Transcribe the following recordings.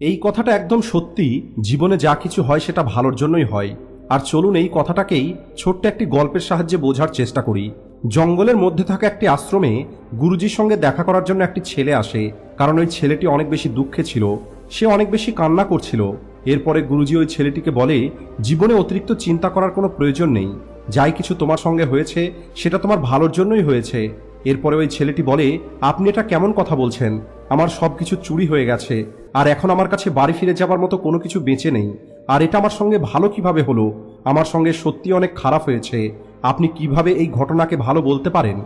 এই কথাটা একদম সত্যি, জীবনে যা কিছু হয় সেটা ভালোর জন্যই হয়। আর চলুন এই কথাটাকেই ছোট্ট একটি গল্পের সাহায্যে বোঝার চেষ্টা করি। জঙ্গলের মধ্যে থাকা একটি আশ্রমে গুরুজির সঙ্গে দেখা করার জন্য একটি ছেলে আসে, কারণ ওই ছেলেটি অনেক বেশি দুঃখে ছিল। সে অনেক বেশি কান্না করছিল। এরপরে গুরুজি ওই ছেলেটিকে বলে, জীবনে অতিরিক্ত চিন্তা করার কোনো প্রয়োজন নেই। যাই কিছু তোমার সঙ্গে হয়েছে, সেটা তোমার ভালোর জন্যই হয়েছে। এরপরে ওই ছেলেটি বলে, আপনি এটা কেমন কথা বলছেন? আমার সব কিছু চুরি হয়ে গেছে, আর এখন আমার কাছে বাড়ি ফিরে যাবার মতো কোনো কিছু বেঁচে নেই। আর এটা আমার সঙ্গে ভালো কীভাবে হলো? আমার সঙ্গে সত্যি অনেক খারাপ হয়েছে। আপনি কীভাবে এই ঘটনাকে ভালো বলতে পারেন?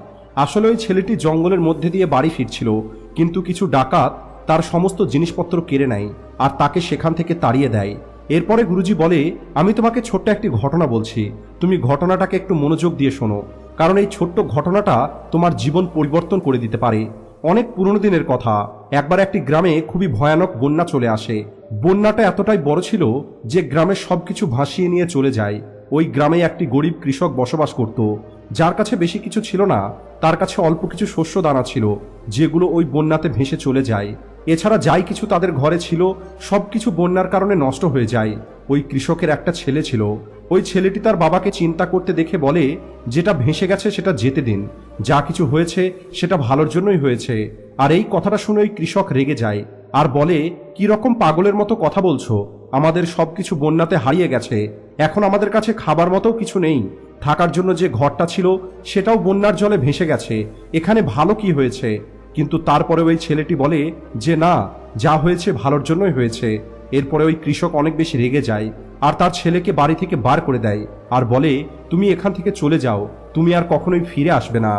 আসলে ওই ছেলেটি জঙ্গলের মধ্যে দিয়ে বাড়ি ফিরছিল, কিন্তু কিছু ডাকাত তার সমস্ত জিনিসপত্র কেড়ে নেয় আর তাকে সেখান থেকে তাড়িয়ে দেয়। এরপরে গুরুজি বলে, আমি তোমাকে ছোট্ট একটি ঘটনা বলছি। তুমি ঘটনাটাকে একটু মনোযোগ দিয়ে শোনো, কারণ এই ছোট্ট ঘটনাটা তোমার জীবন পরিবর্তন করে দিতে পারে। অনেক পুরনো দিনের কথা। একবার একটি গ্রামে খুবই ভয়ানক বন্যা চলে আসে। বন্যাটা এতটাই বড় ছিল যে গ্রামের সবকিছু ভাসিয়ে নিয়ে চলে যায়। ওই গ্রামে একটি গরিব কৃষক বসবাস করত। যার কাছে বেশি কিছু ছিল না, তার কাছে অল্প কিছু শস্য দানা ছিল, যেগুলো ওই বন্যাতে ভেসে চলে যায়। এছাড়া যাই কিছু তাদের ঘরে ছিল সব কিছু বন্যার কারণে নষ্ট হয়ে যায়। ওই কৃষকের একটা ছেলে ছিল। ওই ছেলেটি তার বাবাকে চিন্তা করতে দেখে বলে, যেটা ভেসে গেছে সেটা যেতে দিন। যা কিছু হয়েছে সেটা ভালোর জন্যই হয়েছে। আর এই কথাটা শুনে ওই কৃষক রেগে যায় আর বলে, কি রকম পাগলের মতো কথা বলছো? আমাদের সব কিছু বন্যাতে হারিয়ে গেছে। এখন আমাদের কাছে খাবার মতো কিছু নেই। থাকার জন্য যে ঘরটা ছিল সেটাও বন্যার জলে ভেসে গেছে। এখানে ভালো কি হয়েছে? কিন্তু তারপরে ওই ছেলেটি বলে, যে না, যা হয়েছে ভালোর জন্যই হয়েছে। এরপরে ওই কৃষক অনেক বেশি রেগে যায় আর তার ছেলেকে বাড়ি থেকে বার করে দেয় আর বলে, তুমি এখান থেকে চলে যাও, তুমি আর কখনোই ফিরে আসবে না।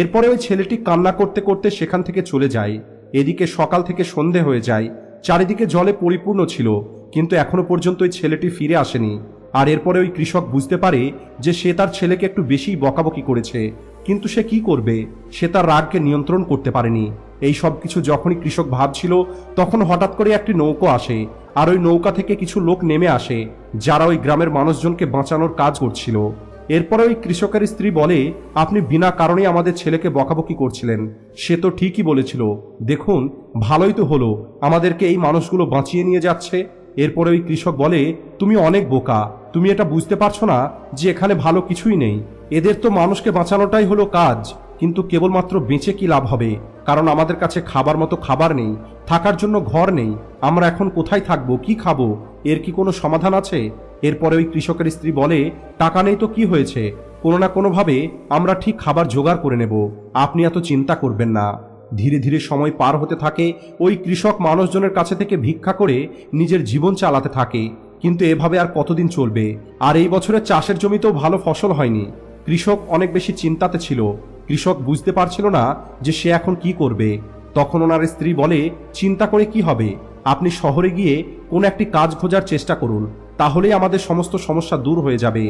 এরপরে ওই ছেলেটি কান্না করতে করতে সেখান থেকে চলে যায়। এদিকে সকাল থেকে সন্ধে হয়ে যায়, চারিদিকে জলে পরিপূর্ণ ছিল, কিন্তু এখনও পর্যন্ত ওই ছেলেটি ফিরে আসেনি। আর এরপরে ওই কৃষক বুঝতে পারে যে সে তার ছেলেকে একটু বেশি বকাবকি করেছে, কিন্তু সে কি করবে? সে তার রাগকে নিয়ন্ত্রণ করতে পারেনি। এই সব কিছু যখনই কৃষক ভাবছিল, তখন হঠাৎ করে একটি নৌকো আসে, আর ওই নৌকা থেকে কিছু লোক নেমে আসে, যারা ওই গ্রামের মানুষজনকে বাঁচানোর কাজ করছিল। এরপরে ওই কৃষকের স্ত্রী বলে, আপনি বিনা কারণেই আমাদের ছেলেকে বকাবকি করছিলেন। সে তো ঠিকই বলেছিল। দেখুন, ভালোই তো হলো। আমাদেরকে এই মানুষগুলো বাঁচিয়ে নিয়ে যাচ্ছে। এরপরে ওই কৃষক বলে, তুমি অনেক বোকা। তুমি এটা বুঝতে পারছ না যে এখানে ভালো কিছুই নেই। এদের তো মানুষকে বাঁচানোটাই হলো কাজ। কিন্তু কেবলমাত্র বেঁচে কি লাভ হবে? কারণ আমাদের কাছে খাবার মতো খাবার নেই, থাকার জন্য ঘর নেই, আমরা এখন কোথায় থাকব, কি খাব? এর কি কোনো সমাধান আছে? এরপরে ওই কৃষকের স্ত্রী বলে, টাকা নেই তো কি হয়েছে? কোনো না কোনোভাবে আমরা ঠিক খাবার জোগাড় করে নেব। আপনি এত চিন্তা করবেন না। ধীরে ধীরে সময় পার হতে থাকে, ওই কৃষক মানুষজনের কাছে থেকে ভিক্ষা করে নিজের জীবন চালাতে থাকে। কিন্তু এভাবে আর কতদিন চলবে? আর এই বছরের চাষের জমিতেও ভালো ফসল হয়নি। কৃষক অনেক বেশি চিন্তাতে ছিল। কৃষক বুঝতে পারছিল না যে সে এখন কি করবে। তখন ওনার স্ত্রী বলে, চিন্তা করে কি হবে? আপনি শহরে গিয়ে কোনো একটি কাজ খোঁজার চেষ্টা করুন, তাহলেই আমাদের সমস্ত সমস্যা দূর হয়ে যাবে।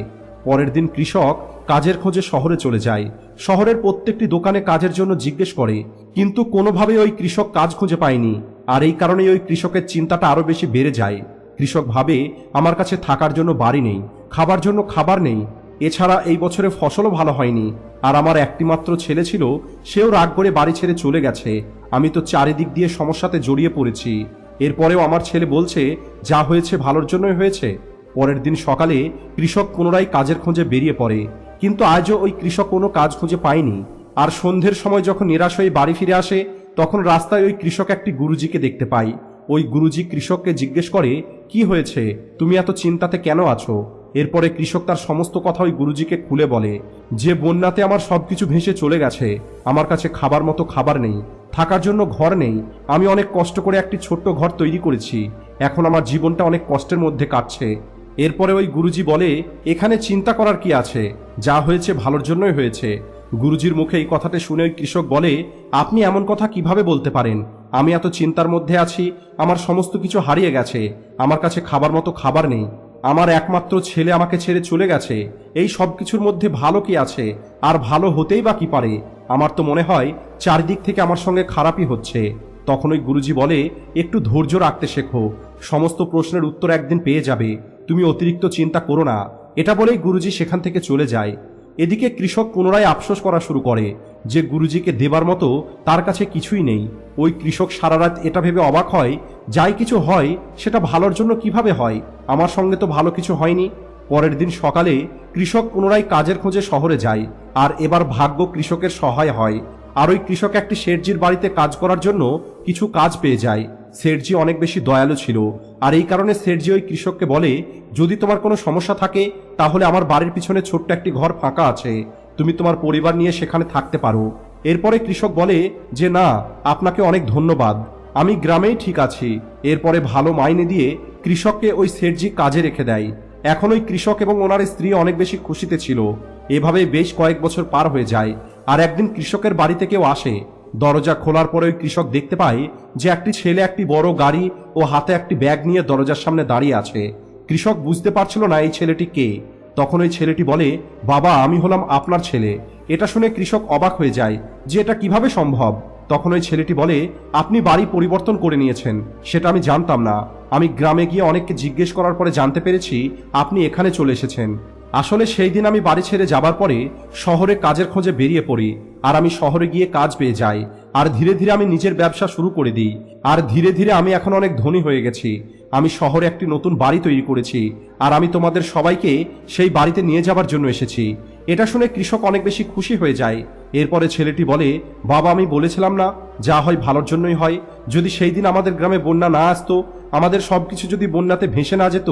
পরের দিন কৃষক কাজের খোঁজে শহরে চলে যায়। শহরের প্রত্যেকটি দোকানে কাজের জন্য জিজ্ঞেস করে, কিন্তু কোনোভাবে ওই কৃষক কাজ খুঁজে পায়নি, আর এই কারণেই ওই কৃষকের চিন্তাটা আরও বেশি বেড়ে যায়। কৃষক ভাবে, আমার কাছে থাকার জন্য বাড়ি নেই, খাবার জন্য খাবার নেই এছাড়া এই বছরে ফসলও ভালো হয়নি। আর আমার একটিমাত্র ছেলে ছিল, সেও রাগ করে বাড়ি ছেড়ে চলে গেছে। আমি তো চারিদিক দিয়ে সমস্যাতে জড়িয়ে পড়েছি। এরপরেও আমার ছেলে বলছে, যা হয়েছে ভালোর জন্যই হয়েছে। পরের দিন সকালে কৃষক পুনরায় কাজের খোঁজে বেরিয়ে পড়ে। কিন্তু আজও ওই কৃষক কোনো কাজ খুঁজে পায়নি। আর সন্ধ্যের সময় যখন নিরাশ হয়ে বাড়ি ফিরে আসে, তখন রাস্তায় ওই কৃষক একটি গুরুজিকে দেখতে পাই। ওই গুরুজি কৃষককে জিজ্ঞেস করে, কি হয়েছে? তুমি এত চিন্তাতে কেন আছো? এরপরে কৃষক তার সমস্ত কথা ওই গুরুজিকে খুলে বলে, যে বন্যাতে আমার সবকিছু ভেসে চলে গেছে, আমার কাছে খাবার মতো খাবার নেই, থাকার জন্য ঘর নেই, আমি অনেক কষ্ট করে একটি ছোট্ট ঘর তৈরি করেছি, এখন আমার জীবনটা অনেক কষ্টের মধ্যে কাটছে। এরপরে ওই গুরুজি বলে, এখানে চিন্তা করার কি আছে? যা হয়েছে ভালোর জন্যই হয়েছে। গুরুজির মুখে এই কথাটা শুনে ওই কৃষক বলে, আপনি এমন কথা কীভাবে বলতে পারেন? আমি এত চিন্তার মধ্যে আছি, আমার সমস্ত কিছু হারিয়ে গেছে, আমার কাছে খাবার মতো খাবার নেই। আমার একমাত্র ছেলে আমাকে ছেড়ে চলে গেছে। এই সব কিছুর মধ্যে ভালো কি আছে? আর ভালো হতেই বা কি পারে? আমার তো মনে হয়, চারিদিক থেকে আমার সঙ্গে খারাপই হচ্ছে। তখন ওই গুরুজি বলে, একটু ধৈর্য রাখতে শেখো। সমস্ত প্রশ্নের উত্তর একদিন পেয়ে যাবে। তুমি অতিরিক্ত চিন্তা করো না। এটা বলেই গুরুজি সেখান থেকে চলে যায়। এদিকে কৃষক পুনরায় আফসোস করা শুরু করে। যে গুরুজিকে দেবার মতো তার কাছে কিছুই নেই। ওই কৃষক সারা রাত এটা ভেবে অবাক হয়, যাই কিছু হয়, সেটা ভালোর জন্য কীভাবে হয়? আমার সঙ্গে তো ভালো কিছু হয়নি। পরের দিন সকালে কৃষক পুনরায় কাজের খোঁজে শহরে যায়, আর এবার ভাগ্য কৃষকের সহায় হয়। আর ওই কৃষক একটি শেঠজির বাড়িতে কাজ করার জন্য কিছু কাজ পেয়ে যায়। শেঠজি অনেক বেশি দয়ালু ছিল, আর এই কারণে শেঠজি ওই কৃষককে বলে, যদি তোমার কোনো সমস্যা থাকে, তাহলে আমার বাড়ির পিছনে ছোট্ট একটি ঘর ফাঁকা আছে। তুমি তোমার পরিবার নিয়ে সেখানে থাকতে পারো। এরপরে কৃষক বলে যে, না, আপনাকে অনেক ধন্যবাদ। আমি গ্রামেই ঠিক আছি। এরপরে ভালো মাইনে দিয়ে কৃষককে ওই শেঠজি কাজে রেখে দেয়। এখন ওই কৃষক এবং ওনার স্ত্রী অনেক বেশি খুশিতে ছিল। এভাবে বেশ কয়েক বছর পার হয়ে যায়। আর একদিন কৃষকের বাড়িতে কেউ আসে। দরজা খোলার পরে ওই কৃষক দেখতে পায় যে, একটি ছেলে একটি বড় গাড়ি ও হাতে একটি ব্যাগ নিয়ে দরজার সামনে দাঁড়িয়ে আছে। কৃষক বুঝতে পারছিল না এই ছেলেটি কে। তখন ওই ছেলেটি বলে, বাবা, আমি হলাম আপনার ছেলে। এটা শুনে কৃষক অবাক হয়ে যায় যে এটা কীভাবে সম্ভব? তখন ওই ছেলেটি বলে, আপনি বাড়ি পরিবর্তন করে নিয়েছেন, সেটা আমি জানতাম না। আমি গ্রামে গিয়ে অনেককে জিজ্ঞেস করার পরে জানতে পেরেছি আপনি এখানে চলে এসেছেন। আসলে সেই দিন আমি বাড়ি ছেড়ে যাবার পরে শহরে কাজের খোঁজে বেরিয়ে পড়ি, আর আমি শহরে গিয়ে কাজ পেয়ে যাই। আর ধীরে ধীরে আমি নিজের ব্যবসা শুরু করে দিই। আর ধীরে ধীরে আমি এখন অনেক ধনী হয়ে গেছি। আমি শহরে একটি নতুন বাড়ি তৈরি করেছি, আর আমি তোমাদের সবাইকে সেই বাড়িতে নিয়ে যাবার জন্য এসেছি। এটা শুনে কৃষক অনেক বেশি খুশি হয়ে যায়। এরপরে ছেলেটি বলে, বাবা, আমি বলেছিলাম না, যা হয় ভালোর জন্যই হয়। যদি সেই দিন আমাদের গ্রামে বন্যা না আসতো, আমাদের সব কিছু যদি বন্যাতে ভেসে না যেত,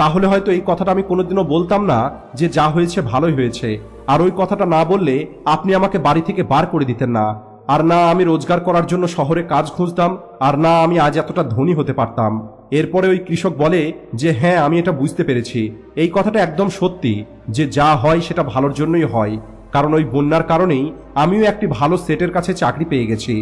তাহলে হয়তো এই কথাটা আমি কোনোদিনও বলতাম না যে যা হয়েছে ভালোই হয়েছে। আর ওই কথাটা না বললে আপনি আমাকে বাড়ি থেকে বার করে দিতেন না। আর না, আমি রোজগার করার জন্য শহরে কাজ খুঁজতাম, আর না, আমি আজ এতটা ধনী হতে পারতাম। এরপরে ওই কৃষক বলে যে হ্যাঁ আমি এটা বুঝতে পেরেছি। এই কথাটা একদম সত্যি যে, যা হয় সেটা ভালোর জন্যই হয়। কারণ ওই বন্যার কারণেই আমিও একটি ভালো সেটের কাছে চাকরি পেয়ে গেছি।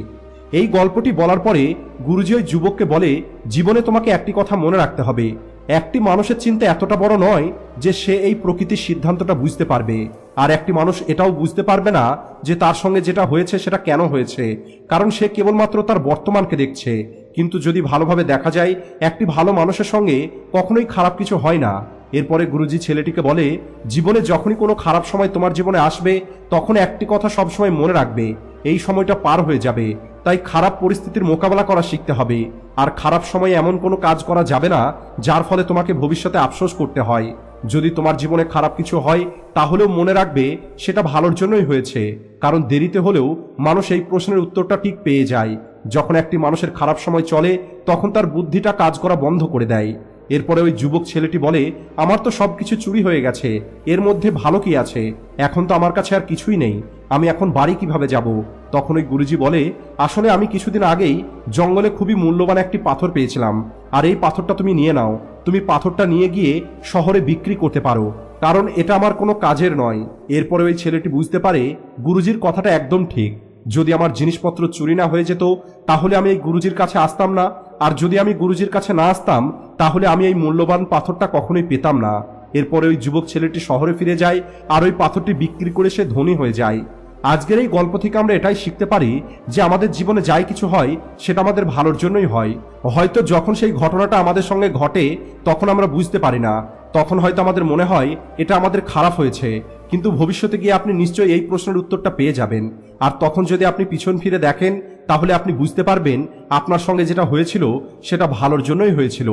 এই গল্পটি বলার পরে গুরুজি ওই যুবককে বলে, জীবনে তোমাকে একটি কথা মনে রাখতে হবে। একটি মানুষের চিন্তা এতটা বড় নয় যে, সে এই প্রকৃতির সিদ্ধান্তটা বুঝতে পারবে। আর একটি মানুষ এটাও বুঝতে পারবে না যে, তার সঙ্গে যেটা হয়েছে সেটা কেন হয়েছে। কারণ সে কেবলমাত্র তার বর্তমানকে দেখছে। কিন্তু যদি ভালোভাবে দেখা যায়, একটি ভালো মানুষের সঙ্গে কখনোই খারাপ কিছু হয় না। এরপরে গুরুজি ছেলেটিকে বলে, জীবনে যখনই কোনো খারাপ সময় তোমার জীবনে আসবে, তখন একটি কথা সবসময় মনে রাখবে, এই সময়টা পার হয়ে যাবে। তাই খারাপ পরিস্থিতির মোকাবেলা করা শিখতে হবে। আর খারাপ সময়ে এমন কোনো কাজ করা যাবে না, যার ফলে তোমাকে ভবিষ্যতে আফসোস করতে হয়। যদি তোমার জীবনে খারাপ কিছু হয়, তাহলেও মনে রাখবে, সেটা ভালোর জন্যই হয়েছে। কারণ দেরিতে হলেও মানুষ এই প্রশ্নের উত্তরটা ঠিক পেয়ে যায়। যখন একটি মানুষের খারাপ সময় চলে, তখন তার বুদ্ধিটা কাজ করা বন্ধ করে দেয়। এরপরে ওই যুবক ছেলেটি বলে, আমার তো সবকিছু চুরি হয়ে গেছে, এর মধ্যে ভালো কি আছে? এখন তো আমার কাছে আর কিছুই নেই, আমি এখন বাড়ি কীভাবে যাব? তখন ওই গুরুজি বলে, আসলে আমি কিছুদিন আগেই জঙ্গলে খুবই মূল্যবান একটি পাথর পেয়েছিলাম, আর এই পাথরটা তুমি নিয়ে নাও, তুমি পাথরটা নিয়ে গিয়ে শহরে বিক্রি করতে পারো, কারণ এটা আমার কোনো কাজের নয়। এরপরে ওই ছেলেটি বুঝতে পারে, গুরুজির কথাটা একদম ঠিক। যদি আমার জিনিসপত্র চুরি না হয়ে যেত, তাহলে আমি এই গুরুজির কাছে আসতাম না। আর যদি আমি গুরুজির কাছে না আসতাম, তাহলে আমি এই মূল্যবান পাথরটা কখনোই পেতাম না। এরপরে ওই যুবক ছেলেটি শহরে ফিরে যায় আর ওই পাথরটি বিক্রি করে সে ধনী হয়ে যায়। আজকের এই গল্প থেকে আমরা এটাই শিখতে পারি যে আমাদের জীবনে যাই কিছু হয়, সেটা আমাদের ভালোর জন্যই হয়। হয়তো যখন সেই ঘটনাটা আমাদের সঙ্গে ঘটে, তখন আমরা বুঝতে পারি না। তখন হয়তো আমাদের মনে হয়, এটা আমাদের খারাপ হয়েছে। কিন্তু ভবিষ্যতে গিয়ে আপনি নিশ্চয়ই এই প্রশ্নের উত্তরটা পেয়ে যাবেন। আর তখন যদি আপনি পিছন ফিরে দেখেন, তাহলে আপনি বুঝতে পারবেন আপনার সঙ্গে যেটা হয়েছিল, সেটা ভালোর জন্যই হয়েছিল।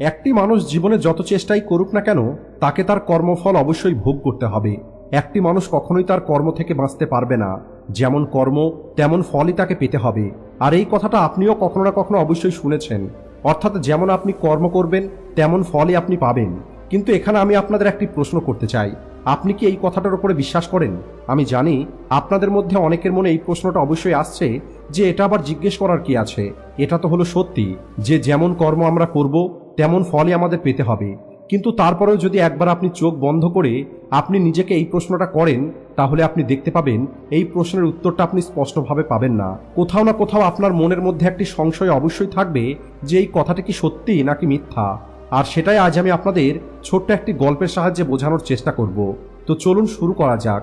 একটি মানুষ জীবনে যত চেষ্টাই করুক না কেন, তাকে তার কর্মফল অবশ্যই ভোগ করতে হবে। একটি মানুষ কখনোই তার কর্ম থেকে বাঁচতে পারবে না। যেমন কর্ম, তেমন ফলই তাকে পেতে হবে। আর এই কথাটা আপনিও কখনো না কখনো অবশ্যই শুনেছেন। অর্থাৎ যেমন আপনি কর্ম করবেন, তেমন ফলই আপনি পাবেন। কিন্তু এখানে আমি আপনাদের একটি প্রশ্ন করতে চাই। আপনি কি এই কথাটার উপরে বিশ্বাস করেন? আমি জানি আপনাদের মধ্যে অনেকের মনে এই প্রশ্নটা অবশ্যই আসছে যে এটা আবার জিজ্ঞেস করার কি আছে? এটা তো হলো সত্যি যে যেমন কর্ম আমরা করব, তেমন ফলই আমাদের পেতে হবে। কিন্তু তারপরেও যদি একবার আপনি চোখ বন্ধ করে আপনি নিজেকে এই প্রশ্নটা করেন তাহলে আপনি দেখতে পাবেন এই প্রশ্নের উত্তরটা আপনি স্পষ্টভাবে পাবেন না। কোথাও না কোথাও আপনার মনের মধ্যে একটি সংশয় অবশ্যই থাকবে যে এই কথাটা কি সত্যি নাকি মিথ্যা। আর সেটাই আজ আমি আপনাদের ছোট্ট একটি গল্পের সাহায্যে বোঝানোর চেষ্টা করব। তো চলুন শুরু করা যাক।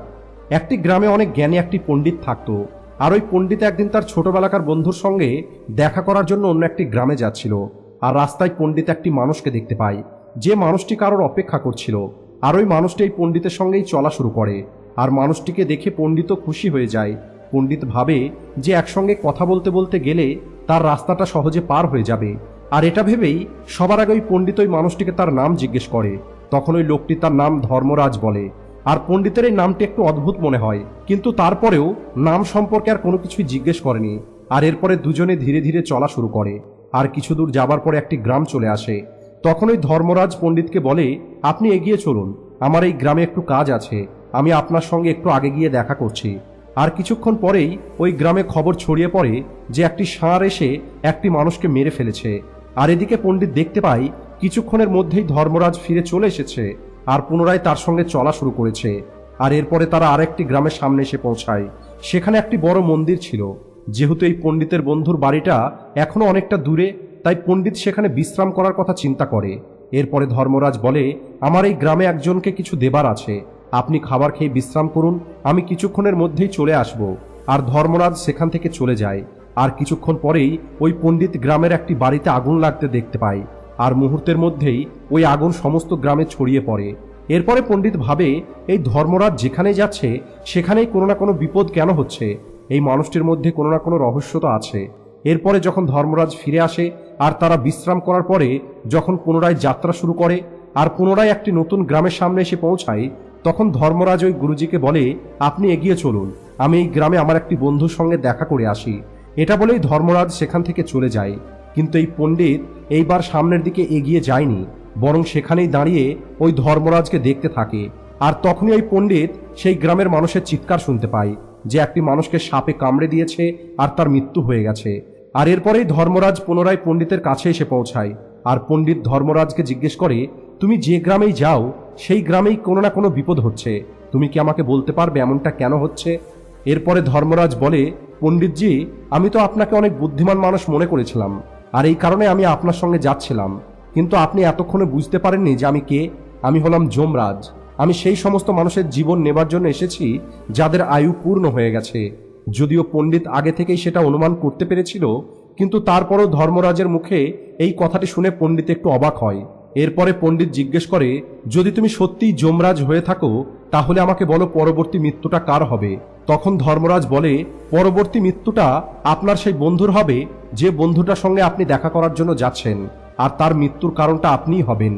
একটি গ্রামে অনেক জ্ঞানী একটি পণ্ডিত থাকতো। আর ওই পণ্ডিত একদিন তার ছোটবেলাকার বন্ধুর সঙ্গে দেখা করার জন্য অন্য একটি গ্রামে যাচ্ছিল। আর রাস্তায় পণ্ডিত একটি মানুষকে দেখতে পায়। যে মানুষটি কারোর অপেক্ষা করছিল। আর ওই মানুষটি এই পণ্ডিতের সঙ্গেই চলা শুরু করে। আর মানুষটিকে দেখে পণ্ডিতও খুশি হয়ে যায়। পণ্ডিত ভাবে যে একসঙ্গে কথা বলতে বলতে গেলে তার রাস্তাটা সহজে পার হয়ে যাবে। আর এটা ভেবেই সবার আগে ওই পণ্ডিত ওই মানুষটিকে তার নাম জিজ্ঞেস করে। তখন ওই লোকটি তার নাম ধর্মরাজ বলে। আর পণ্ডিতের এই নামটি একটু অদ্ভুত মনে হয়। কিন্তু তারপরেও নাম সম্পর্কে আর কোনো কিছুই জিজ্ঞেস করেনি। আর এরপরে দুজনে ধীরে ধীরে চলা শুরু করে। আর কিছু দূর যাবার পরে একটি গ্রাম চলে আসে। তখন ওই ধর্মরাজ পণ্ডিতকে বলে, আপনি এগিয়ে চলুন। আমার এই গ্রামে একটু কাজ আছে। আমি আপনার সঙ্গে একটু আগে গিয়ে দেখা করছি। আর কিছুক্ষণ পরেই ওই গ্রামে খবর ছড়িয়ে পড়ে যে একটি ষাঁড় এসে একটি মানুষকে মেরে ফেলেছে। আর এদিকে পণ্ডিত দেখতে পাই, কিছুক্ষণের মধ্যেই ধর্মরাজ ফিরে চলে এসেছে আর পুনরায় তার সঙ্গে চলা শুরু করেছে। আর এরপরে তারা আরেকটি গ্রামের সামনে এসে পৌঁছায়। সেখানে একটি বড় মন্দির ছিল। যেহেতু এই পণ্ডিতের বন্ধুর বাড়িটা এখনও অনেকটা দূরে, তাই পণ্ডিত সেখানে বিশ্রাম করার কথা চিন্তা করে। এরপরে ধর্মরাজ বলে, আমার এই গ্রামে একজনকে কিছু দেবার আছে। আপনি খাবার খেয়ে বিশ্রাম করুন, আমি কিছুক্ষণের মধ্যেই চলে আসব, আর ধর্মরাজ সেখান থেকে চলে যায়, আর কিছুক্ষণ পরেই ওই পণ্ডিত গ্রামের একটি বাড়িতে আগুন লাগতে দেখতে পায়, আর মুহূর্তের মধ্যেই ওই আগুন সমস্ত গ্রামে ছড়িয়ে পড়ে। এরপরে পণ্ডিত ভাবে, এই ধর্মরাজ যেখানে যাচ্ছে, সেখানেই কোনো না কোনো বিপদ কেন হচ্ছে? এই মানুষটির মধ্যে কোনো না কোনো রহস্য তো আছে। এরপরে যখন ধর্মরাজ ফিরে আসে, আর তারা বিশ্রাম করার পরে যখন পুনরায় যাত্রা শুরু করে, আর পুনরায় একটি নতুন গ্রামের সামনে এসে পৌঁছায় তখন ধর্মরাজ ওই গুরুজিকে বলে, আপনি এগিয়ে চলুন। আমি এই গ্রামে আমার একটি বন্ধুর সঙ্গে দেখা করে আসি। এটা বলেই ধর্মরাজ সেখান থেকে চলে যায়। কিন্তু এই পণ্ডিত এইবার সামনের দিকে এগিয়ে যায়নি, বরং সেখানেই দাঁড়িয়ে ওই ধর্মরাজকে দেখতে থাকে। আর তখনই ওই পণ্ডিত সেই গ্রামের মানুষের চিৎকার শুনতে পায়, যে একটি মানুষকে সাপে কামড়ে দিয়েছে আর তার মৃত্যু হয়ে গেছে। আর এরপরেই ধর্মরাজ পুনরায় পণ্ডিতের কাছে এসে পৌঁছায়। আর পণ্ডিত ধর্মরাজকে জিজ্ঞেস করে, তুমি যে গ্রামেই যাও সেই গ্রামেই কোনো না কোনো বিপদ হচ্ছে। তুমি কি আমাকে বলতে পারবে এমনটা কেন হচ্ছে? এরপরে ধর্মরাজ বলে, পণ্ডিতজি, আমি তো আপনাকে অনেক বুদ্ধিমান মানুষ মনে করেছিলাম, আর এই কারণে আমি আপনার সঙ্গে যাচ্ছিলাম। কিন্তু আপনি এতক্ষণে বুঝতে পারেননি যে আমি কে? আমি হলাম যমরাজ। আমি সেই সমস্ত মানুষের জীবন নেবার জন্য এসেছি, যাদের আয়ু পূর্ণ হয়ে গেছে। যদিও পণ্ডিত আগে থেকেই সেটা অনুমান করতে পেরেছিল, কিন্তু তারপরও ধর্মরাজের মুখে এই কথাটি শুনে পণ্ডিত একটু অবাক হয়। এরপরে পণ্ডিত জিজ্ঞেস করে, যদি তুমি সত্যিই যমরাজ হয়ে থাকো, তাহলে আমাকে বলো পরবর্তী মৃত্যুটা কার হবে? তখন ধর্মরাজ বলে, পরবর্তী মৃত্যুটা আপনার সেই বন্ধুর হবে, যে বন্ধুটার সঙ্গে আপনি দেখা করার জন্য যাচ্ছেন, আর তার মৃত্যুর কারণটা আপনিই হবেন।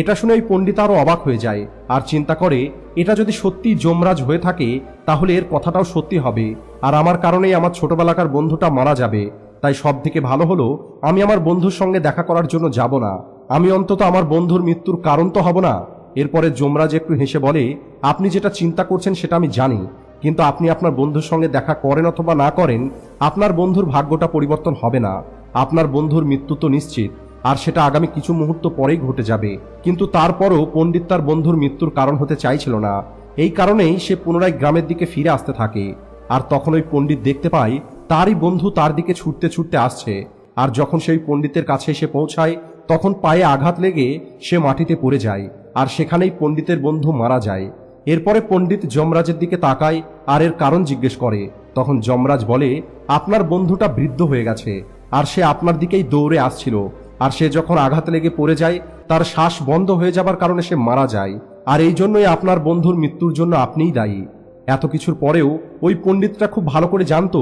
এটা শুনে ওই পণ্ডিত আরও অবাক হয়ে যায়, আর চিন্তা করে, এটা যদি সত্যি যমরাজ হয়ে থাকে, তাহলে এর কথাটাও সত্যি হবে, আর আমার কারণেই আমার ছোটবেলাকার বন্ধুটা মারা যাবে। তাই সব থেকে ভালো হলো, আমি আমার বন্ধুর সঙ্গে দেখা করার জন্য যাব না। আমি অন্তত আমার বন্ধুর মৃত্যুর কারণ তো হব না। এরপরে যমরাজ একটু হেসে বলে, আপনি যেটা চিন্তা করছেন সেটা আমি জানি, কিন্তু আপনি আপনার বন্ধুর সঙ্গে দেখা করেন অথবা না করেন, আপনার বন্ধুর ভাগ্যটা পরিবর্তন হবে না। আপনার বন্ধুর মৃত্যু তো নিশ্চিত, আর সেটা আগামী কিছু মুহূর্ত পরেই ঘটে যাবে। কিন্তু তারপরও পণ্ডিত তার বন্ধুর মৃত্যুর কারণ হতে চাইছিল না। এই কারণেই সে পুনরায় গ্রামের দিকে ফিরে আসতে থাকে। আর তখন ওই পণ্ডিত দেখতে পায়, তারই বন্ধু তার দিকে ছুটতে ছুটতে আসছে। আর যখন সেই পণ্ডিতের কাছে এসে পৌঁছায় তখন পায়ে আঘাত লেগে সে মাটিতে পড়ে যায়, আর সেখানেই পণ্ডিতের বন্ধু মারা যায়। এরপরে পণ্ডিত যমরাজের দিকে তাকায়, আর এর কারণ জিজ্ঞেস করে। তখন যমরাজ বলে, আপনার বন্ধুটা বৃদ্ধ হয়ে গেছে, আর সে আপনার দিকেই দৌড়ে আসছিল, আর সে যখন আঘাত লেগে পড়ে যায়, তার শ্বাস বন্ধ হয়ে যাবার কারণে সে মারা যায়, আর এই জন্যই আপনার বন্ধুর মৃত্যুর জন্য আপনিই দায়ী। এত কিছুর পরেও ওই পণ্ডিতটা খুব ভালো করে জানতো,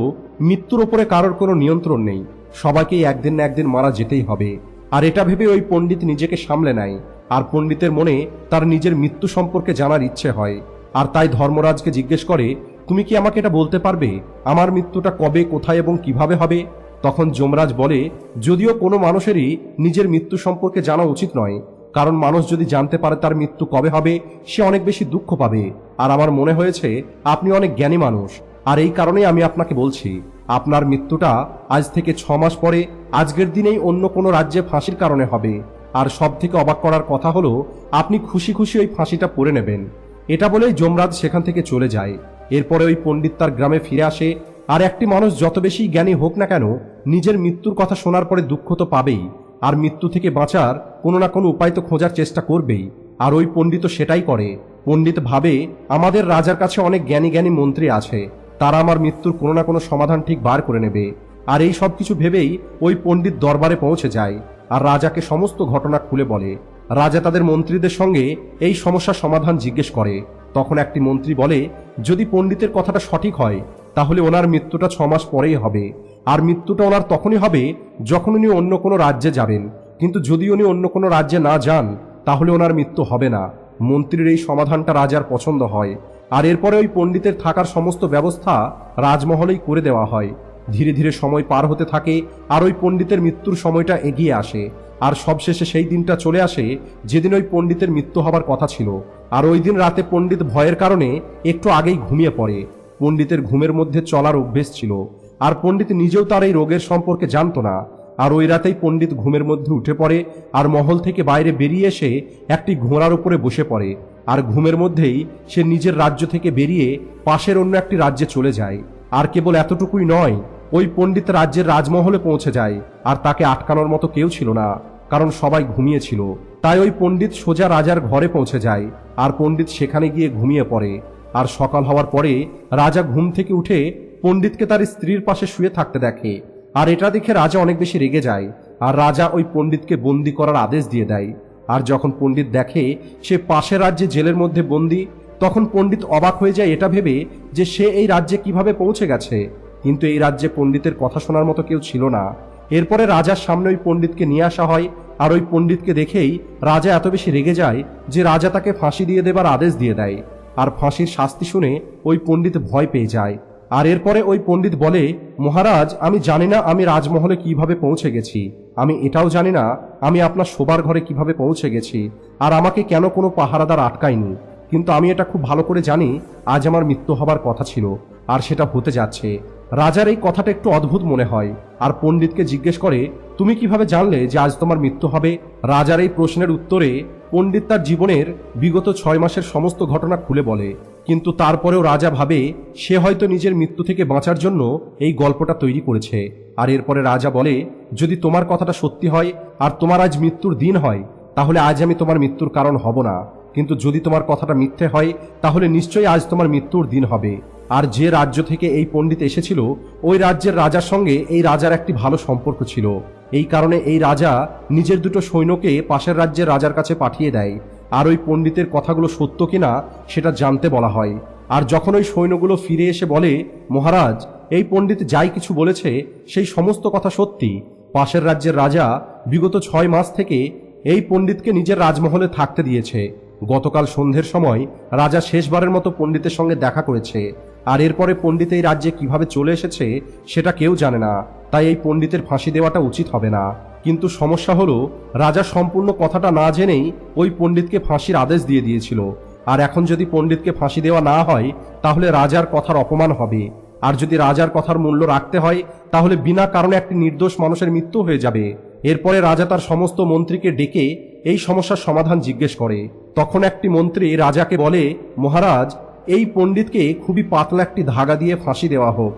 মৃত্যুর ওপরে কারোর কোনো নিয়ন্ত্রণ নেই। সবাইকেই একদিন না একদিন মারা যেতেই হবে। আর এটা ভেবে ওই পণ্ডিত নিজেকে সামলে নেয়। আর পণ্ডিতের মনে তার নিজের মৃত্যু সম্পর্কে জানার ইচ্ছে হয়। আর তাই ধর্মরাজকে জিজ্ঞেস করে, তুমি কি আমাকে এটা বলতে পারবে? আমার মৃত্যুটা কবে, কোথায় এবং কীভাবে হবে? তখন যমরাজ বলে, যদিও কোনো মানুষেরই নিজের মৃত্যু সম্পর্কে জানা উচিত নয়। কারণ মানুষ যদি জানতে পারে তার মৃত্যু কবে হবে, সে অনেক বেশি দুঃখ পাবে। আর আমার মনে হয়েছে, আপনি অনেক জ্ঞানী মানুষ। আর এই কারণেই আমি আপনাকে বলছি। আপনার মৃত্যুটা আজ থেকে ছ মাস পরে আজকের দিনেই অন্য কোনো রাজ্যে ফাঁসির কারণে হবে। আর সব থেকে অবাক করার কথা হলো, আপনি খুশি খুশি ওই ফাঁসিটা পরে নেবেন। এটা বলেই যমরাজ সেখান থেকে চলে যায়। এরপরে ওই পণ্ডিত তার গ্রামে ফিরে আসে। আর একটি মানুষ যত বেশি জ্ঞানী হোক না কেন, নিজের মৃত্যুর কথা শোনার পরে দুঃখ তো পাবেই। আর মৃত্যু থেকে বাঁচার কোনো না কোনো উপায় তো খোঁজার চেষ্টা করবেই। আর ওই পণ্ডিত সেটাই করে। পণ্ডিত ভাবে, আমাদের রাজার কাছে অনেক জ্ঞানী জ্ঞানী মন্ত্রী আছে। তারা আমার মৃত্যুর কোনো না কোনো সমাধান ঠিক বার করে নেবে। আর এই সব কিছু ভেবেই ওই পণ্ডিত দরবারে পৌঁছে যায় আর রাজাকে সমস্ত ঘটনা খুলে বলে। রাজা তাদের মন্ত্রীদের সঙ্গে এই সমস্যার সমাধান জিজ্ঞেস করে। তখন একটি মন্ত্রী বলে, যদি পণ্ডিতের কথাটা সঠিক হয়, তাহলে ওনার মৃত্যুটা ছ মাস পরেই হবে। আর মৃত্যুটা ওনার তখনই হবে যখন উনি অন্য কোনো রাজ্যে যাবেন। কিন্তু যদি উনি অন্য কোনো রাজ্যে না যান, তাহলে ওনার মৃত্যু হবে না। মন্ত্রীর এই সমাধানটা রাজার পছন্দ হয়। আর এরপরে ওই পণ্ডিতের থাকার সমস্ত ব্যবস্থা রাজমহলেই করে দেওয়া হয়। ধীরে ধীরে সময় পার হতে থাকে, আর ওই পণ্ডিতের মৃত্যুর সময়টা এগিয়ে আসে। আর সবশেষে সেই দিনটা চলে আসে, যেদিন ওই পণ্ডিতের মৃত্যু হবার কথা ছিল। আর ওই দিন রাতে পণ্ডিত ভয়ের কারণে একটু আগেই ঘুমিয়ে পড়ে। পণ্ডিতের ঘুমের মধ্যে চলার অভ্যেস ছিল। আর পণ্ডিত নিজেও তার এই রোগের সম্পর্কে জানত না। আর ওই রাতেই পণ্ডিত ঘুমের মধ্যে উঠে পড়ে, আর মহল থেকে বাইরে বেরিয়ে এসে একটি ঘোড়ার উপরে বসে পড়ে। আর ঘুমের মধ্যেই সে নিজের রাজ্য থেকে বেরিয়ে পাশের অন্য একটি রাজ্যে চলে যায়। আর কেবল এতটুকুই নয়, ওই পণ্ডিত রাজ্যের রাজমহলে পৌঁছে যায়, আর তাকে আটকানোর মতো কেউ ছিল না, কারণ সবাই ঘুমিয়েছিল। তাই ওই পণ্ডিত সোজা রাজার ঘরে পৌঁছে যায়, আর পণ্ডিত সেখানে গিয়ে ঘুমিয়ে পড়ে। আর সকাল হওয়ার পরে রাজা ঘুম থেকে উঠে পণ্ডিতকে তার স্ত্রীর পাশে শুয়ে থাকতে দেখে। আর এটা দেখে রাজা অনেক বেশি রেগে যায়, আর রাজা ওই পণ্ডিতকে বন্দি করার আদেশ দিয়ে দেয়। আর যখন পণ্ডিত দেখে সে পাশের রাজ্যে জেলের মধ্যে বন্দি, তখন পণ্ডিত অবাক হয়ে যায় এটা ভেবে যে সে এই রাজ্যে কীভাবে পৌঁছে গেছে। কিন্তু এই রাজ্যে পণ্ডিতের কথা শোনার মতো কেউ ছিল না। এরপরে রাজার সামনে ওই পণ্ডিতকে নিয়ে আসা হয় আর ওই পণ্ডিতকে দেখেই রাজা এত বেশি রেগে যায় যে রাজা তাকে ফাঁসি দিয়ে দেবার আদেশ দিয়ে দেয়। আর ফাঁসির শাস্তি শুনে ওই পণ্ডিত ভয় পেয়ে যায়। আর এরপরে ওই পণ্ডিত বলে, মহারাজ, আমি জানি না আমি রাজমহলে কীভাবে পৌঁছে গেছি। আমি এটাও জানি না আমি আপনার শোবার ঘরে কীভাবে পৌঁছে গেছি। আর আমাকে কেন কোনো পাহারাদার আটকায়নি। কিন্তু আমি এটা খুব ভালো করে জানি, আজ আমার মৃত্যু হবার কথা ছিল। আর সেটা হতে যাচ্ছে। রাজার এই কথাটা একটু অদ্ভুত মনে হয়। আর পণ্ডিতকে জিজ্ঞেস করে, তুমি কীভাবে জানলে যে আজ তোমার মৃত্যু হবে? রাজার এই প্রশ্নের উত্তরে, পণ্ডিত তার জীবনের বিগত ছয় মাসের সমস্ত ঘটনা খুলে বলে। কিন্তু তারপরেও রাজা ভাবে, সে হয়তো নিজের মৃত্যু থেকে বাঁচার জন্য এই গল্পটা তৈরি করেছে। আর এরপরে রাজা বলে, যদি তোমার কথাটা সত্যি হয় আর তোমার আজ মৃত্যুর দিন হয়, তাহলে আজ আমি তোমার মৃত্যুর কারণ হব না। কিন্তু যদি তোমার কথাটা মিথ্যে হয়, তাহলে নিশ্চয়ই আজ তোমার মৃত্যুর দিন হবে। আর যে রাজ্য থেকে এই পণ্ডিত এসেছিল, ওই রাজ্যের রাজার সঙ্গে এই রাজার একটি ভালো সম্পর্ক ছিল। এই কারণে এই রাজা নিজের দুটো সৈন্যকে পাশের রাজ্যের রাজার কাছে পাঠিয়ে দেয়। আর ওই পণ্ডিতের কথাগুলো সত্য কিনা সেটা জানতে বলা হয়। আর যখন ওই সৈন্যগুলো ফিরে এসে বলে, মহারাজ, এই পণ্ডিত যাই কিছু বলেছে, সেই সমস্ত কথা সত্যি। পাশের রাজ্যের রাজা বিগত ছয় মাস থেকে এই পণ্ডিতকে নিজের রাজমহলে থাকতে দিয়েছে। গতকাল সন্ধ্যের সময় রাজা শেষবারের মতো পণ্ডিতের সঙ্গে দেখা করেছে। আর এরপরে পণ্ডিত এই রাজ্যে কীভাবে চলে এসেছে, সেটা কেউ জানে না। তাই এই পণ্ডিতের ফাঁসি দেওয়াটা উচিত হবে না। কিন্তু সমস্যা হলো, রাজা সম্পূর্ণ কথাটা না জেনেই ওই পণ্ডিতকে ফাঁসির আদেশ দিয়ে দিয়েছিল। আর এখন যদি পণ্ডিতকে ফাঁসি দেওয়া না হয়, তাহলে রাজার কথার অপমান হবে। আর যদি রাজার কথার মূল্য রাখতে হয়, তাহলে বিনা কারণে একটি নির্দোষ মানুষের মৃত্যু হয়ে যাবে। এরপরে রাজা তার সমস্ত মন্ত্রীকে ডেকে এই সমস্যার সমাধান জিজ্ঞেস করে। তখন একটি মন্ত্রী রাজাকে বলে, মহারাজ, এই পণ্ডিতকে খুবই পাতলা একটি ধাগা দিয়ে ফাঁসি দেওয়া হোক।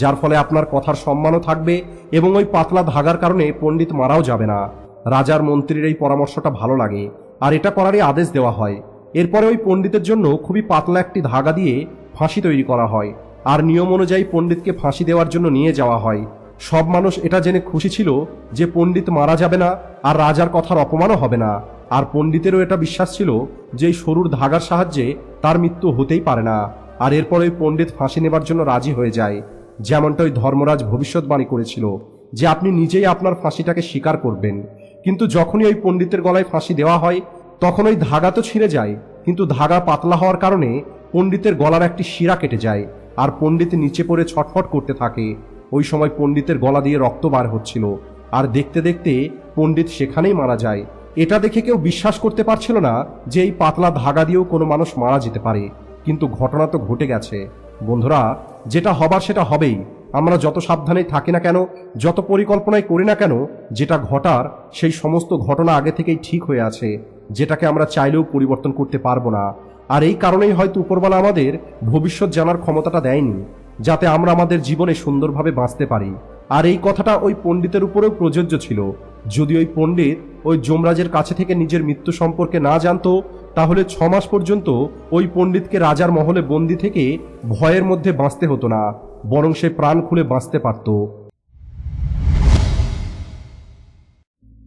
যার ফলে আপনার কথার সম্মানও থাকবে এবং ওই পাতলা ধাগার কারণে পণ্ডিত মারাও যাবে না। রাজার মন্ত্রীর এই পরামর্শটা ভালো লাগে, আর এটা করারই আদেশ দেওয়া হয়। এরপরে ওই পণ্ডিতের জন্য খুবই পাতলা একটি ধাগা দিয়ে ফাঁসি তৈরি করা হয়, আর নিয়ম অনুযায়ী পণ্ডিতকে ফাঁসি দেওয়ার জন্য নিয়ে যাওয়া হয়। সব মানুষ এটা জেনে খুশি ছিল যে পণ্ডিত মারা যাবে না, আর রাজার কথার অপমানও হবে না। আর পণ্ডিতেরও এটা বিশ্বাস ছিল যে এই সরুর ধাগার সাহায্যে তার মৃত্যু হতেই পারে না, আর এরপর ওই পণ্ডিত ফাঁসি নেবার জন্য রাজি হয়ে যায়। যেমনটা ওই ধর্মরাজ ভবিষ্যৎবাণী করেছিল, যে আপনি নিজেই আপনার ফাঁসিটাকে স্বীকার করবেন। কিন্তু যখনই ওই পণ্ডিতের গলায় ফাঁসি দেওয়া হয়, তখন ওই ধাগা তো ছিঁড়ে যায়, কিন্তু ধাগা পাতলা হওয়ার কারণে পণ্ডিতের গলার একটি শিরা কেটে যায়, আর পণ্ডিত নিচে পড়ে ছটফট করতে থাকে। ওই সময় পণ্ডিতের গলা দিয়ে রক্ত বার হচ্ছিল, আর দেখতে দেখতে পণ্ডিত সেখানেই মারা যায়। এটা দেখে কেউ বিশ্বাস করতে পারছিল না যে এই পাতলা ধাগা দিয়েও কোনো মানুষ মারা যেতে পারে, কিন্তু ঘটনা তো ঘটে গেছে। বন্ধুরা যেটা হবার সেটা হবেই। আমরা যত সাবধানে থাকি না কেন, যত পরিকল্পনাই করি না কেন, যেটা ঘটার সেই সমস্ত ঘটনা আগে থেকেই ঠিক হয়ে আছে, যেটাকে আমরা চাইলেও পরিবর্তন করতে পারব না। আর এই কারণেই হয়তো উপরবেলা আমাদের ভবিষ্যৎ জানার ক্ষমতাটা দেয়নি, যাতে আমরা আমাদের জীবনে সুন্দরভাবে বাঁচতে পারি। আর এই কথাটা ওই পণ্ডিতের উপরেও প্রযোজ্য ছিল। যদি ওই পণ্ডিত ওই যমরাজের কাছে থেকে নিজের মৃত্যু সম্পর্কে না জানতো তাহলে ছ মাস পর্যন্ত ওই পণ্ডিতকে রাজার মহলে বন্দি থেকে ভয়ের মধ্যে বাঁচতে হতো না, বরং সে প্রাণ খুলে বাঁচতে পারত।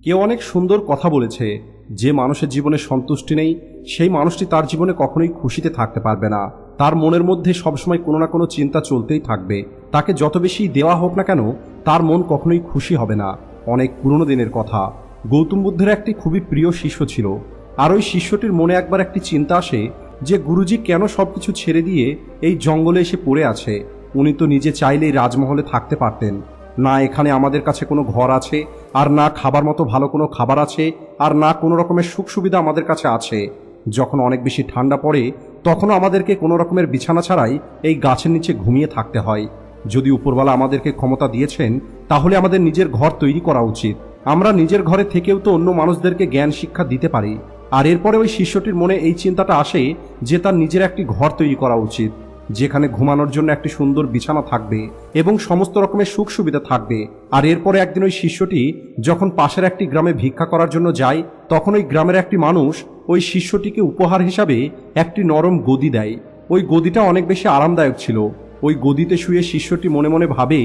কেউ অনেক সুন্দর কথা বলেছে, যে মানুষের জীবনে সন্তুষ্টি নেই, সেই মানুষটি তার জীবনে কখনোই খুশিতে থাকতে পারবে না। তার মনের মধ্যে সবসময় কোনো না কোনো চিন্তা চলতেই থাকবে। তাকে যত বেশি দেওয়া হোক না কেন, তার মন কখনোই খুশি হবে না। অনেক পুরনো দিনের কথা। গৌতম বুদ্ধের একটি খুবই প্রিয় শিষ্য ছিল। আর ওই শিষ্যটির মনে একবার একটি চিন্তা আসে যে গুরুজি কেন সবকিছু ছেড়ে দিয়ে এই জঙ্গলে এসে পড়ে আছে? উনি তো নিজে চাইলেই রাজমহলে থাকতে পারতেন। না এখানে আমাদের কাছে কোনো ঘর আছে, আর না খাবার মতো ভালো কোনো খাবার আছে, আর না কোনো রকমের সুখ সুবিধা আমাদের কাছে আছে। যখন অনেক বেশি ঠান্ডা পড়ে, তখনও আমাদেরকে কোনো রকমের বিছানা ছাড়াই এই গাছের নিচে ঘুমিয়ে থাকতে হয়। যদি উপরওয়ালা আমাদেরকে ক্ষমতা দিয়েছেন, তাহলে আমাদের নিজের ঘর তৈরি করা উচিত। আমরা নিজের ঘরে থেকেও তো অন্য মানুষদেরকে জ্ঞান শিক্ষা দিতে পারি। আর এরপরে ওই শিষ্যটির মনে এই চিন্তাটা আসে যে তার নিজের একটি ঘর তৈরি করা উচিত, যেখানে ঘুমানোর জন্য একটি সুন্দর বিছানা থাকবে এবং সমস্ত রকমের সুখ সুবিধা থাকবে। আর এরপরে একদিন ওই শিষ্যটি যখন পাশের একটি গ্রামে ভিক্ষা করার জন্য যায়, তখন ওই গ্রামের একটি মানুষ ওই শিষ্যটিকে উপহার হিসাবে একটি নরম গদি দেয়। ওই গদিটা অনেক বেশি আরামদায়ক ছিল। ওই গদিতে শুয়ে শিষ্যটি মনে মনে ভাবে,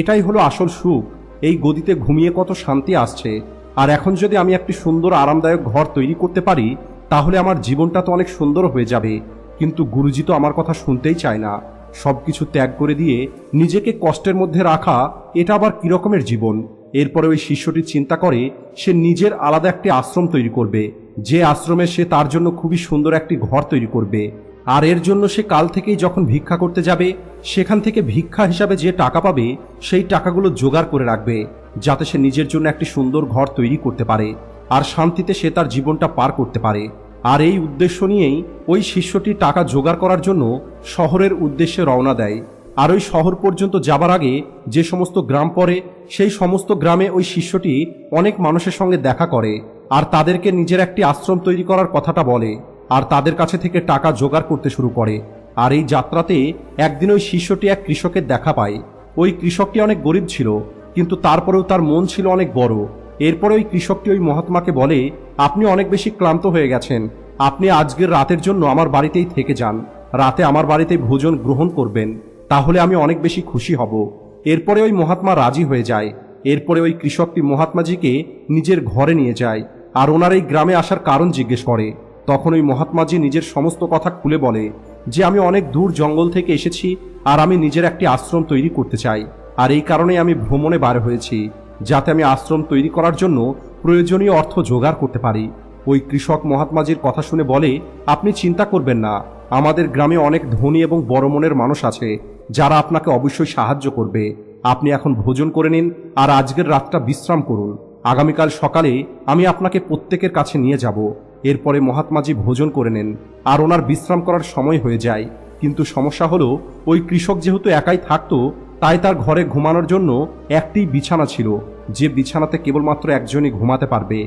এটাই হলো আসল সুখ। এই গদিতে ঘুমিয়ে কত শান্তি আসছে। আর এখন যদি আমি একটি সুন্দর আরামদায়ক ঘর তৈরি করতে পারি, তাহলে আমার জীবনটা তো অনেক সুন্দর হয়ে যাবে। কিন্তু গুরুজি তো আমার কথা শুনতেই চায় না। সব কিছু ত্যাগ করে দিয়ে নিজেকে কষ্টের মধ্যে রাখা, এটা আবার কিরকমের জীবন? এরপরে ওই শিষ্যটি চিন্তা করে, সে নিজের আলাদা একটি আশ্রম তৈরি করবে। যে আশ্রমে সে তার জন্য খুবই সুন্দর একটি ঘর তৈরি করবে। আর এর জন্য সে কাল থেকেই যখন ভিক্ষা করতে যাবে, সেখান থেকে ভিক্ষা হিসাবে যে টাকা পাবে, সেই টাকাগুলো জোগাড় করে রাখবে। যাতে সে নিজের জন্য একটি সুন্দর ঘর তৈরি করতে পারে, আর শান্তিতে সে তার জীবনটা পার করতে পারে। আর এই উদ্দেশ্য নিয়েই ওই শিষ্যটি টাকা জোগাড় করার জন্য শহরের উদ্দেশ্যে রওনা দেয়। আর ওই শহর পর্যন্ত যাবার আগে যে সমস্ত গ্রাম পড়ে, সেই সমস্ত গ্রামে ওই শিষ্যটি অনেক মানুষের সঙ্গে দেখা করে, আর তাদেরকে নিজের একটি আশ্রম তৈরি করার কথাটা বলে, আর তাদের কাছে থেকে টাকা জোগাড় করতে শুরু করে। আর এই যাত্রাতে একদিন ওই শিষ্যটি এক কৃষকের দেখা পায়। ওই কৃষকটি অনেক গরিব ছিল কিন্তু তারপরেও তার মন ছিল অনেক বড়। এরপরে ওই কৃষকটি ওই মহাত্মাকে বলে, আপনি অনেক বেশি ক্লান্ত হয়ে গেছেন। আপনি আজকের রাতের জন্য আমার বাড়িতেই থেকে যান। রাতে আমার বাড়িতে ভোজন গ্রহণ করবেন। তাহলে আমি অনেক বেশি খুশি হব। এরপরে ওই মহাত্মা রাজি হয়ে যায়। এরপরে ওই কৃষকটি মহাত্মাজিকে নিজের ঘরে নিয়ে যায় আর ওনার এই গ্রামে আসার কারণ জিজ্ঞেস করে। তখন ওই মহাত্মাজি নিজের সমস্ত কথা খুলে বলে যে, আমি অনেক দূর জঙ্গল থেকে এসেছি আর আমি নিজের একটি আশ্রম তৈরি করতে চাই। আর এই কারণেই আমি ভ্রমণে বার হয়েছি, যাতে আমি আশ্রম তৈরি করার জন্য প্রয়োজনীয় অর্থ জোগাড় করতে পারি। ওই কৃষক মহাত্মাজির কথা শুনে বলে, আপনি চিন্তা করবেন না, আমাদের গ্রামে অনেক ধনী এবং বড় মনের মানুষ আছে, যারা আপনাকে অবশ্যই সাহায্য করবে। আপনি এখন ভোজন করে নিন আর আজকের রাতটা বিশ্রাম করুন। আগামীকাল সকালে আমি আপনাকে প্রত্যেকের কাছে নিয়ে যাব। এরপরে মহাত্মাজি ভোজন করে নেন আর ওনার বিশ্রাম করার সময় হয়ে যায়। কিন্তু সমস্যা হলো, ওই কৃষক যেহেতু একাই থাকতো তাই তার ঘরে ঘুমানোর জন্য একটি বিছানা ছিল, যে বিছানাতে কেবলমাত্র একজনই ঘুমাতে পারবে।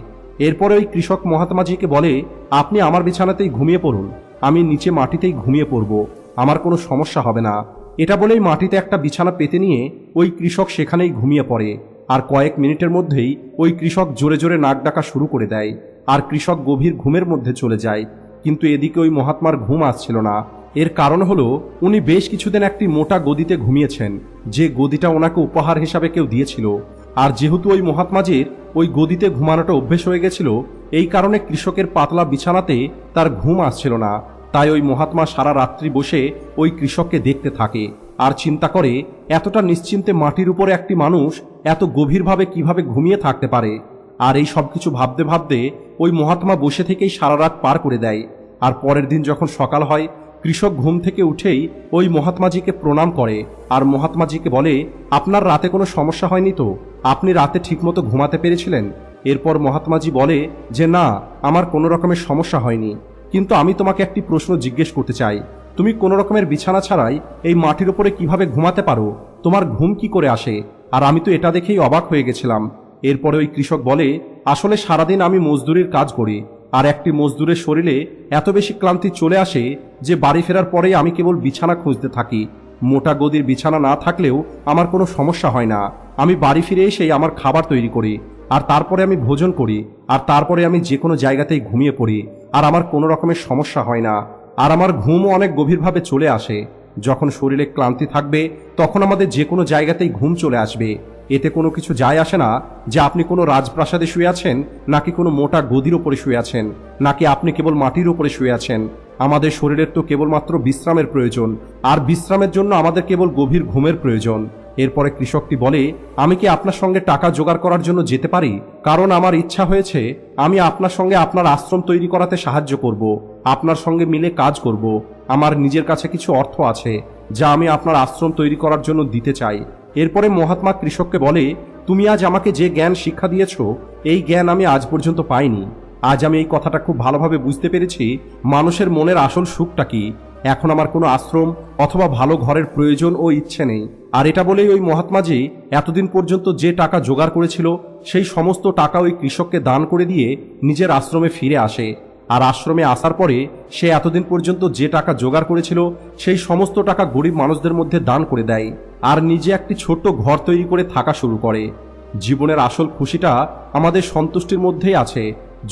এরপরে ওই কৃষক মহাত্মাজিকে বলে, আপনি আমার বিছানাতেই ঘুমিয়ে পড়ুন, আমি নিচে মাটিতেই ঘুমিয়ে পড়ব, আমার কোনো সমস্যা হবে না। এটা বলেই মাটিতে একটা বিছানা পেতে নিয়ে ওই কৃষক সেখানেই ঘুমিয়ে পড়ে। আর কয়েক মিনিটের মধ্যেই ওই কৃষক জোরে জোরে নাক ডাকা শুরু করে দেয়, আর কৃষক গভীর ঘুমের মধ্যে চলে যায়। কিন্তু এদিকে ওই মহাত্মার ঘুম আসছিল না এর কারণ হলো, উনি বেশ কিছুদিন একটি মোটা গদিতে ঘুমিয়েছেন, যে গদিটা ওনাকে উপহার হিসাবে কেউ দিয়েছিল। আর যেহেতু ওই মহাত্মাজির ওই গদিতে ঘুমানোটা অভ্যেস হয়ে গেছিল, এই কারণে কৃষকের পাতলা বিছানাতে তার ঘুম আসছিল না। তাই ওই মহাত্মা সারা রাত্রি বসে ওই কৃষককে দেখতে থাকে আর চিন্তা করে, এতটা নিশ্চিন্তে মাটির উপরে একটি মানুষ এত গভীরভাবে কীভাবে ঘুমিয়ে থাকতে পারে? আর এই সব কিছু ভাবতে ভাবতে ওই মহাত্মা বসে থেকেই সারা রাত পার করে দেয়। আর পরের দিন যখন সকাল হয় কৃষক ঘুম থেকে উঠেই ওই মহাত্মাজিকে প্রণাম করে, আর মহাত্মাজিকে বলে, আপনার রাতে কোনো সমস্যা হয়নি তো? আপনি রাতে ঠিকমতো ঘুমাতে পেরেছিলেন? এরপর মহাত্মাজি বলে, যে না, আমার কোনো রকমের সমস্যা হয়নি। কিন্তু আমি তোমাকে একটি প্রশ্ন জিজ্ঞেস করতে চাই। তুমি কোনো রকমের বিছানা ছাড়াই এই মাটির উপরে কীভাবে ঘুমাতে পারো? তোমার ঘুম কি করে আসে? আর আমি তো এটা দেখেই অবাক হয়ে গেছিলাম। এরপরে ওই কৃষক বলে, আসলে সারাদিন আমি মজদুরির কাজ করি। আর একটি মজদুরের শরীরে এত বেশি ক্লান্তি চলে আসে যে বাড়ি ফেরার পরেই আমি কেবল বিছানা খুঁজতে থাকি। মোটা গদির বিছানা না থাকলেও আমার কোনো সমস্যা হয় না। আমি বাড়ি ফিরে এসেই আমার খাবার তৈরি করি, আর তারপরে আমি ভোজন করি, আর তারপরে আমি যে কোনো জায়গাতেই ঘুমিয়ে পড়ি, আর আমার কোনো রকমের সমস্যা হয় না। আর আমার ঘুমও অনেক গভীরভাবে চলে আসে। যখন শরীরে ক্লান্তি থাকবে, তখন আমাদের যে কোনো জায়গাতেই ঘুম চলে আসবে। এতে কোনো কিছু যায় আসে না যে আপনি কোনো রাজপ্রাসাদে শুয়ে আছেন, নাকি কোনো মোটা গদির ওপরে শুয়ে আছেন, নাকি আপনি কেবল মাটির ওপরে শুয়ে আছেন। আমাদের শরীরের তো কেবলমাত্র বিশ্রামের প্রয়োজন, আর বিশ্রামের জন্য আমাদের কেবল গভীর ঘুমের প্রয়োজন। এরপরে কৃষকটি বলে, আমি কি আপনার সঙ্গে টাকা জোগাড় করার জন্য যেতে পারি? কারণ আমার ইচ্ছা হয়েছে, আমি আপনার সঙ্গে আপনার আশ্রম তৈরি করাতে সাহায্য করব, আপনার সঙ্গে মিলে কাজ করব। আমার নিজের কাছে কিছু অর্থ আছে, যা আমি আপনার আশ্রম তৈরি করার জন্য দিতে চাই। এরপরে মহাত্মা কৃষককে বলে, তুমি আজ আমাকে যে জ্ঞান শিক্ষা দিয়েছ, এই জ্ঞান আমি আজ পর্যন্ত পাইনি। আজ আমি এই কথাটা খুব ভালোভাবে বুঝতে পেরেছি। মানুষের মনের আসল সুখটা কি? এখন আমার কোনো আশ্রম অথবা ভালো ঘরের প্রয়োজন ও ইচ্ছে নেই। আর এটা বলেই ওই মহাত্মাজি এতদিন পর্যন্ত যে টাকা জোগাড় করেছিল, সেই সমস্ত টাকা ওই কৃষককে দান করে দিয়ে নিজের আশ্রমে ফিরে আসে। আর আশ্রমে আসার পরে সে এতদিন পর্যন্ত যে টাকা জোগাড় করেছিল, সেই সমস্ত টাকা গরিব মানুষদের মধ্যে দান করে দেয়। আর নিজে একটি ছোট্ট ঘর তৈরি করে থাকা শুরু করে। জীবনের আসল খুশিটা আমাদের সন্তুষ্টির মধ্যেই আছে।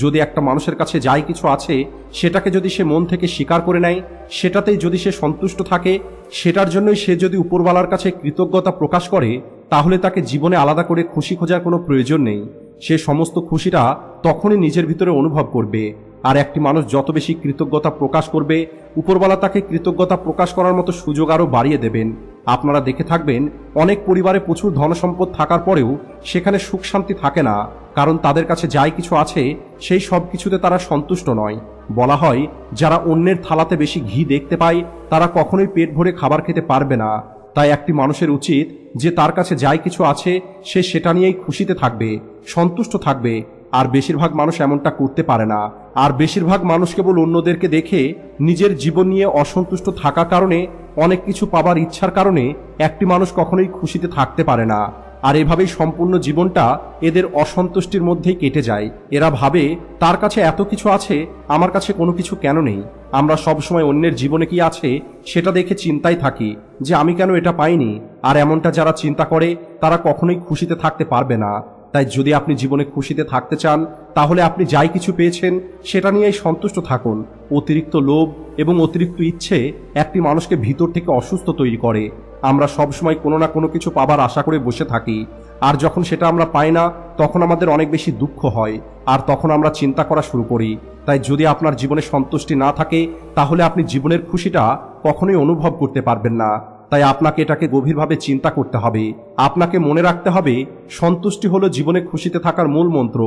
যদি একটা মানুষের কাছে যাই কিছু আছে, সেটাকে যদি সে মন থেকে স্বীকার করে নেয়, সেটাতেই যদি সে সন্তুষ্ট থাকে, সেটার জন্যই সে যদি উপরওয়ালার কাছে কৃতজ্ঞতা প্রকাশ করে, তাহলে তাকে জীবনে আলাদা করে খুশি খোঁজার কোনো প্রয়োজন নেই। সে সমস্ত খুশিটা তখনই নিজের ভিতরে অনুভব করবে। আর একটি মানুষ যত বেশি কৃতজ্ঞতা প্রকাশ করবে, উপরওয়ালা তাকে কৃতজ্ঞতা প্রকাশ করার মতো সুযোগ আরও বাড়িয়ে দেবেন। আপনারা দেখে থাকবেন, অনেক পরিবারে প্রচুর ধনসম্পদ থাকার পরেও সেখানে সুখ শান্তি থাকে না, কারণ তাদের কাছে যাই কিছু আছে, সেই সব কিছুতে তারা সন্তুষ্ট নয়। বলা হয়, যারা অন্যের থালাতে বেশি ঘি দেখতে পায়, তারা কখনোই পেট ভরে খাবার খেতে পারবে না। তাই একটি মানুষের উচিত যে তার কাছে যাই কিছু আছে, সে সেটা নিয়েই খুশিতে থাকবে, সন্তুষ্ট থাকবে, আর বেশিরভাগ মানুষ এমনটা করতে পারে না। আর বেশিরভাগ মানুষ কেবল অন্যদেরকে দেখে নিজের জীবন নিয়ে অসন্তুষ্ট থাকার কারণে অনেক কিছু পাবার ইচ্ছার কারণে একটি মানুষ কখনোই খুশিতে থাকতে পারে না। আর এভাবেই সম্পূর্ণ জীবনটা এদের অসন্তুষ্টির মধ্যেই কেটে যায়। এরা ভাবে, তার কাছে এত কিছু আছে, আমার কাছে কোনো কিছু কেন নেই? আমরা সবসময় অন্যের জীবনে কি আছে, সেটা দেখে চিন্তায় থাকি যে আমি কেন এটা পাইনি? আর এমনটা যারা চিন্তা করে, তারা কখনোই খুশিতে থাকতে পারবে না। তাই যদি আপনি জীবনে খুশিতে থাকতে চান, তাহলে আপনি যাই কিছু পেয়েছেন, সেটা নিয়েই সন্তুষ্ট থাকুন। অতিরিক্ত লোভ এবং অতিরিক্ত ইচ্ছে একটি মানুষকে ভিতর থেকে অসুস্থ তৈরি করে। আমরা সবসময় কোনো না কোনো কিছু পাবার আশা করে বসে থাকি। আর যখন সেটা আমরা পাই না, তখন আমাদের অনেক বেশি দুঃখ হয়, আর তখন আমরা চিন্তা করা শুরু করি। তাই যদি আপনার জীবনে সন্তুষ্টি না থাকে, তাহলে আপনি জীবনের খুশিটা কখনোই অনুভব করতে পারবেন না। তাই আপনাকে এটাকে গভীরভাবে চিন্তা করতে হবে। আপনাকে মনে রাখতে হবে, সন্তুষ্টি হলো জীবনে খুশিতে থাকার মূল মন্ত্র।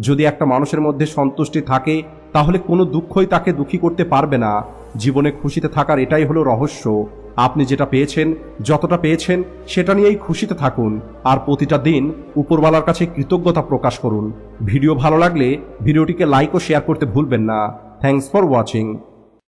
যদি একটা মানুষের মধ্যে সন্তুষ্টি থাকে, তাহলে কোনো দুঃখই তাকে দুঃখী করতে পারবে না। জীবনে খুশিতে থাকার এটাই হলো রহস্য। আপনি যেটা পেয়েছেন, যতটা পেয়েছেন, সেটা নিয়েই খুশিতে থাকুন। আর প্রতিটা দিন উপরওয়ালার কাছে কৃতজ্ঞতা প্রকাশ করুন। ভিডিও ভালো লাগলে ভিডিওটিকে লাইক ও শেয়ার করতে ভুলবেন না। Thanks for watching